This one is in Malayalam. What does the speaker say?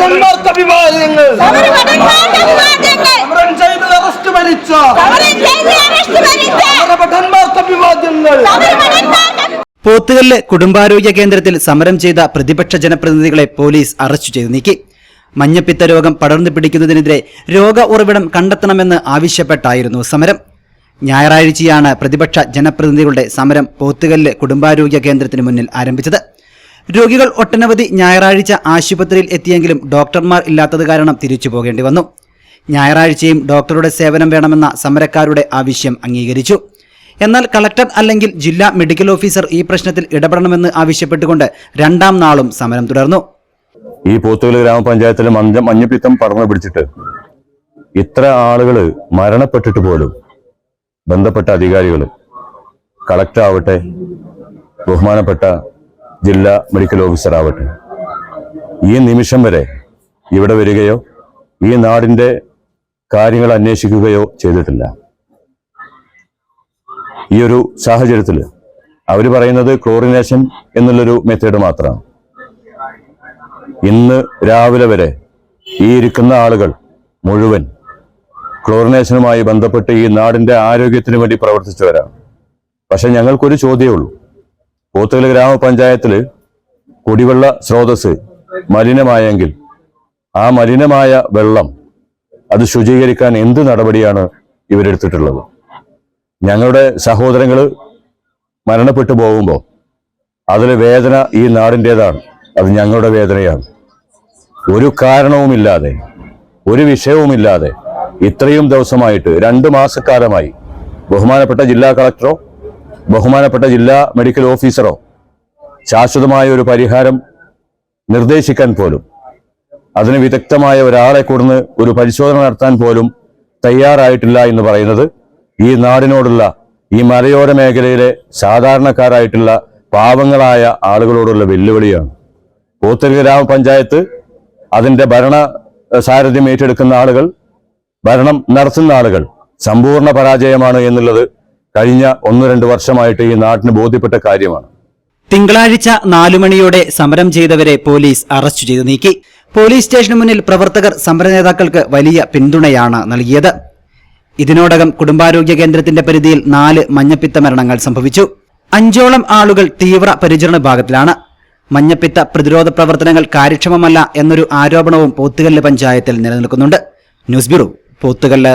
സമരം ചെയ്ത് അറസ്റ്റ് ഭരിച്ച സമരഭടന്മാർക്ക് അഭിവാദ്യങ്ങൾ പോത്തുകല്ല് കുടുംബാരോഗ്യ കേന്ദ്രത്തിൽ സമരം ചെയ്ത പ്രതിപക്ഷ ജനപ്രതിനിധികളെ പോലീസ് അറസ്റ്റ് ചെയ്തു നീക്കി. മഞ്ഞപ്പിത്ത രോഗം പടർന്നു പിടിക്കുന്നതിനെതിരെ രോഗ ഉറവിടം കണ്ടെത്തണമെന്ന് ആവശ്യപ്പെട്ടായിരുന്നു സമരം. ഞായറാഴ്ചയാണ് പ്രതിപക്ഷ ജനപ്രതിനിധികളുടെ സമരം പോത്തുകല്ല് കുടുംബാരോഗ്യ കേന്ദ്രത്തിന് മുന്നിൽ ആരംഭിച്ചത്. രോഗികൾ ഒട്ടനവധി ഞായറാഴ്ച ആശുപത്രിയിൽ എത്തിയെങ്കിലും ഡോക്ടർമാർ ഇല്ലാത്തത് കാരണം തിരിച്ചു പോകേണ്ടി വന്നു. ഞായറാഴ്ചയും ഡോക്ടറുടെ സേവനം വേണമെന്ന സമരക്കാരുടെ ആവശ്യം അംഗീകരിച്ചു. എന്നാൽ കളക്ടർ അല്ലെങ്കിൽ ജില്ലാ മെഡിക്കൽ ഓഫീസർ ഈ പ്രശ്നത്തിൽ ഇടപെടണമെന്ന് ആവശ്യപ്പെട്ടുകൊണ്ട് രണ്ടാം നാളും സമരം തുടർന്നു. ഈ പോത്തുകൽ ഗ്രാമപഞ്ചായത്തിൽ മഞ്ഞ മഞ്ഞപ്പിത്തം പടർന്നു പിടിച്ചിട്ട് ഇത്ര ആളുകൾ മരണപ്പെട്ടിട്ട് പോലും ബന്ധപ്പെട്ട അധികാരികൾ കളക്ടർ ആവട്ടെ ബഹുമാനപ്പെട്ട ജില്ലാ മെഡിക്കൽ ഓഫീസർ ആവട്ടെ. ഈ നിമിഷം വരെ ഇവിടെ വരികയോ ഈ നാടിന്റെ കാര്യങ്ങൾ അന്വേഷിക്കുകയോ ചെയ്തിട്ടില്ല. ഈ ഒരു സാഹചര്യത്തിൽ അവർ പറയുന്നത് ക്ലോറിനേഷൻ എന്നുള്ളൊരു മെത്തേഡ് മാത്രമാണ്. ഇന്ന് രാവിലെ വരെ ഈ ഇരിക്കുന്ന ആളുകൾ മുഴുവൻ ക്ലോറിനേഷനുമായി ബന്ധപ്പെട്ട് ഈ നാടിന്റെ ആരോഗ്യത്തിന് വേണ്ടി പ്രവർത്തിച്ചവരാണ്. പക്ഷെ ഞങ്ങൾക്കൊരു ചോദ്യമേ ഉള്ളൂ. പോത്തുകൽ ഗ്രാമപഞ്ചായത്തിൽ കുടിവെള്ള സ്രോതസ് മലിനമായെങ്കിൽ ആ മലിനമായ വെള്ളം അത് ശുചീകരിക്കാൻ എന്ത് നടപടിയാണ് ഇവരെടുത്തിട്ടുള്ളത്? ഞങ്ങളുടെ സഹോദരങ്ങൾ മരണപ്പെട്ടു പോകുമ്പോൾ അതിലെ വേദന ഈ നാടിന്റേതാണ് അത് ഞങ്ങളുടെ വേദനയാണ്. ഒരു കാരണവുമില്ലാതെ ഒരു വിഷയവുമില്ലാതെ ഇത്രയും ദിവസമായിട്ട് രണ്ട് മാസക്കാലമായി ബഹുമാനപ്പെട്ട ജില്ലാ കളക്ടറോ ബഹുമാനപ്പെട്ട ജില്ലാ മെഡിക്കൽ ഓഫീസറോ ശാശ്വതമായ ഒരു പരിഹാരം നിർദ്ദേശിക്കാൻ പോലും അതിന് വിദഗ്ധമായ ഒരാളെ കൊടുന്ന് ഒരു പരിശോധന നടത്താൻ പോലും തയ്യാറായിട്ടില്ല എന്ന് പറയുന്നത് ഈ നാടിനോടുള്ള ഈ മലയോര മേഖലയിലെ സാധാരണക്കാരായിട്ടുള്ള പാവങ്ങളായ ആളുകളോടുള്ള വെല്ലുവിളിയാണ്. പോത്തൽ ഗ്രാമപഞ്ചായത്ത് അതിന്റെ ഭരണ സാരഥ്യം ഏറ്റെടുക്കുന്ന ആളുകൾ ഭരണം നടത്തുന്ന ആളുകൾ സമ്പൂർണ പരാജയമാണ് എന്നുള്ളത് കഴിഞ്ഞ ഒന്ന് രണ്ട് വർഷമായിട്ട് ഈ നാട്ടിന് ബോധ്യപ്പെട്ട കാര്യമാണ്. തിങ്കളാഴ്ച നാലു മണിയോടെ സമരം ചെയ്തവരെ പോലീസ് അറസ്റ്റ് ചെയ്തു നീക്കി. പോലീസ് സ്റ്റേഷന് മുന്നിൽ പ്രവർത്തകർ സമര നേതാക്കൾക്ക് വലിയ പിന്തുണയാണ് നൽകിയത്. ഇതിനോടകം കുടുംബാരോഗ്യ കേന്ദ്രത്തിന്റെ പരിധിയിൽ നാല് മഞ്ഞപ്പിത്ത മരണങ്ങൾ സംഭവിച്ചു. അഞ്ചോളം ആളുകൾ തീവ്ര പരിചരണ വിഭാഗത്തിലാണ്. മഞ്ഞപ്പിത്ത പ്രതിരോധ പ്രവർത്തനങ്ങൾ കാര്യക്ഷമമല്ല എന്നൊരു ആരോപണവും പോത്തുകല്ല് പഞ്ചായത്തിൽ നിലനിൽക്കുന്നുണ്ട്. News bureau Pothukallu.